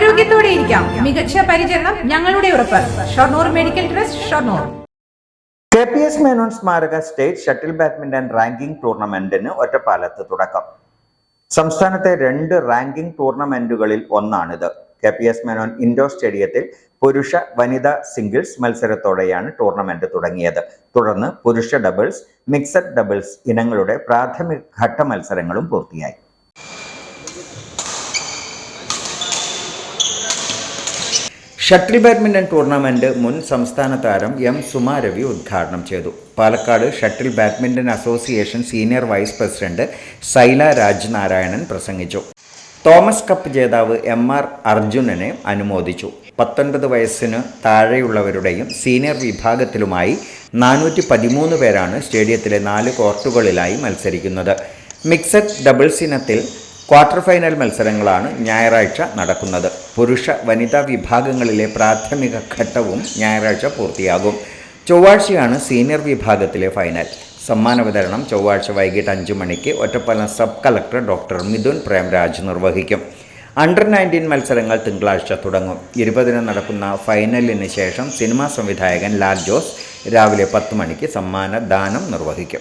ആരോഗ്യത്തോടെ ഇരിക്കാം. മികച്ച പരിചരണം ഞങ്ങളുടെ ഉറപ്പ്. Shoranur medical trust Shoranur. K P S Menon സ്മാരക സ്റ്റേറ്റ് ഷട്ടിൽ ബാഡ്മിന്റൺ റാങ്കിംഗ് ടൂർണമെന്റിന് ഒറ്റപ്പാലത്ത് തുടക്കം. സംസ്ഥാനത്തെ രണ്ട് റാങ്കിംഗ് ടൂർണമെന്റുകളിൽ ഒന്നാണിത്. K P S Menon indoor സ്റ്റേഡിയത്തിൽ പുരുഷ വനിതാ സിംഗിൾസ് മത്സരത്തോടെയാണ് ടൂർണമെന്റ് തുടങ്ങിയത്. തുടർന്ന് പുരുഷ ഡബിൾസ് മിക്സഡ് ഡബിൾസ് ഇനങ്ങളുടെ പ്രാഥമിക ഘട്ട മത്സരങ്ങളും പൂർത്തിയായി. ഷട്ടിൽ ബാഡ്മിന്റൺ ടൂർണമെന്റ് മുൻ സംസ്ഥാന താരം എം സുമാരവി ഉദ്ഘാടനം ചെയ്തു. Palakkad shuttle badminton association senior vice president Saila Rajnarayanan പ്രസംഗിച്ചു. തോമസ് കപ്പ് ജേതാവ് എം ആർ അർജുനനെ അനുമോദിച്ചു. പത്തൊൻപത് വയസ്സിന് താഴെയുള്ളവരുടെയും സീനിയർ വിഭാഗത്തിലുമായി നാനൂറ്റി പതിമൂന്ന് പേരാണ് സ്റ്റേഡിയത്തിലെ നാല് കോർട്ടുകളിലായി മത്സരിക്കുന്നത്. മിക്സഡ് ഡബിൾസ് ഇനത്തിൽ ക്വാർട്ടർ ഫൈനൽ മത്സരങ്ങളാണ് ഞായറാഴ്ച നടക്കുന്നത്. പുരുഷ വനിതാ വിഭാഗങ്ങളിലെ പ്രാഥമിക ഘട്ടവും ഞായറാഴ്ച പൂർത്തിയാകും. ചൊവ്വാഴ്ചയാണ് സീനിയർ വിഭാഗത്തിലെ ഫൈനൽ. സമ്മാന വിതരണം ചൊവ്വാഴ്ച വൈകിട്ട് അഞ്ച് മണിക്ക് Ottapalam sub collector doctor Mithun Premraj നിർവഹിക്കും. അണ്ടർ നയന്റീൻ മത്സരങ്ങൾ തിങ്കളാഴ്ച തുടങ്ങും. ഇരുപതിന് നടക്കുന്ന ഫൈനലിന് ശേഷം സിനിമാ സംവിധായകൻ ലാൽ ജോസ് രാവിലെ പത്ത് മണിക്ക് സമ്മാന ദാനം നിർവഹിക്കും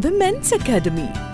women's academy.